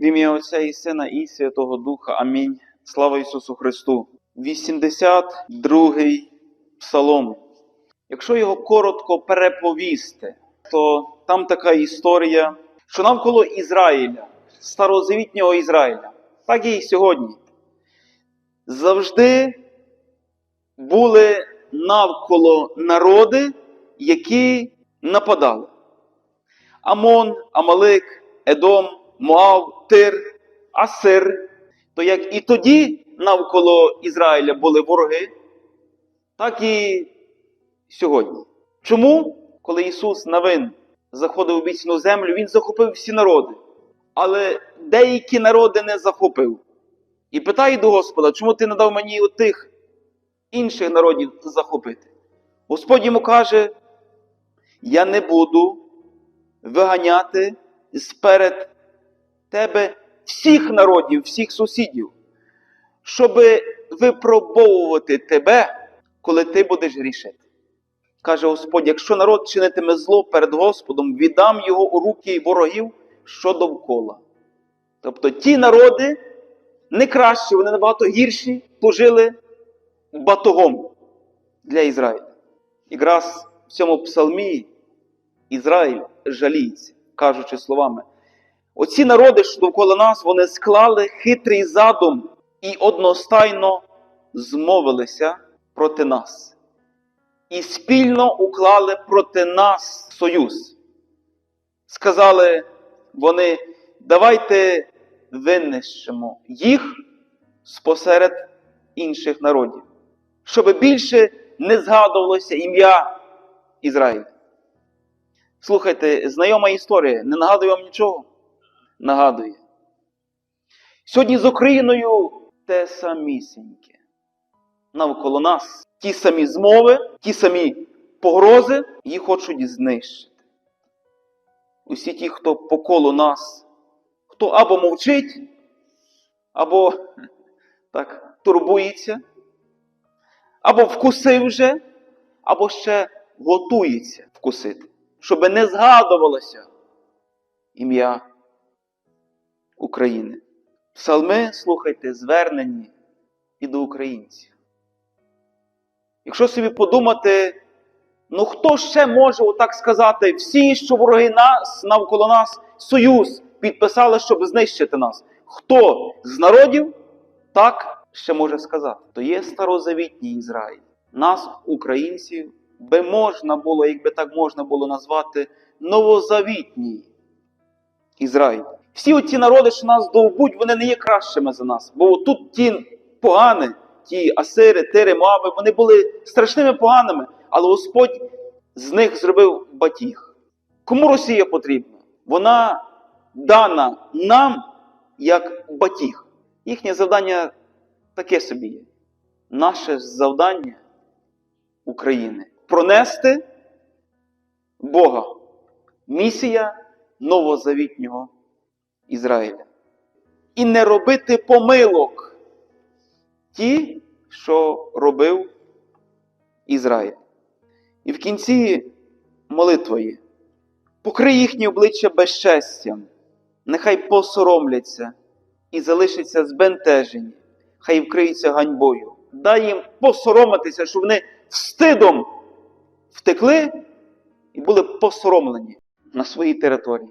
В ім'я Отця і Сина і Святого Духа. Амінь. Слава Ісусу Христу. 82-й псалом. Якщо його коротко переповісти, то там така історія, що навколо Ізраїля, старозавітнього Ізраїля, так і сьогодні, завжди були навколо народи, які нападали. Амон, Амалик, Едом, Моав, Тир, Асир. То як і тоді навколо Ізраїля були вороги, так і сьогодні. Чому, коли Ісус Навин заходив в обіцяну землю, Він захопив всі народи, але деякі народи не захопив. І питає до Господа, чому ти не дав мені отих інших народів захопити? Господь йому каже: Я не буду виганяти сперед тебе всіх народів, всіх сусідів, щоб випробовувати тебе, коли ти будеш грішити. Каже Господь: якщо народ чинитиме зло перед Господом, віддам його у руки ворогів, що довкола. Тобто ті народи не кращі, вони набагато гірші, пожили батогом для Ізраїля. Якраз в цьому псалмі Ізраїль жаліється, кажучи словами. Оці народи, що довкола нас, вони склали хитрий задум і одностайно змовилися проти нас. І спільно уклали проти нас союз. Сказали вони, давайте винищимо їх спосеред інших народів, щоб більше не згадувалося ім'я Ізраїля. Слухайте, знайома історія, не нагадує вам нічого? Нагадує. Сьогодні з Україною те самісіньке. Навколо нас ті самі змови, ті самі погрози, їх хочуть знищити. Усі ті, хто по колу нас, хто або мовчить, або так турбується, або вкусив вже, або ще готується вкусити, щоб не згадувалося ім'я України. Псалми, слухайте, звернені і до українців. Якщо собі подумати, ну хто ще може отак сказати, всі, що вороги нас навколо нас, союз підписали, щоб знищити нас. Хто з народів так ще може сказати? То є старозавітній Ізраїль. Нас, українців, би можна було, якби так можна було назвати, новозавітній Ізраїль. Всі оті народи, що нас довбуть, вони не є кращими за нас. Бо тут ті погані, ті асири, тири, моаби, вони були страшними поганими, але Господь з них зробив батіг. Кому Росія потрібна? Вона дана нам як батіг. Їхнє завдання таке собі є. Наше завдання України пронести Бога. Місія новозавітнього Ізраїля. І не робити помилок ті, що робив Ізраїль. І в кінці молитва є. Покрий їхні обличчя безчестям, нехай посоромляться і залишаться збентежені, хай вкриються ганьбою. Дай їм посоромитися, щоб вони встидом втекли і були посоромлені на своїй території.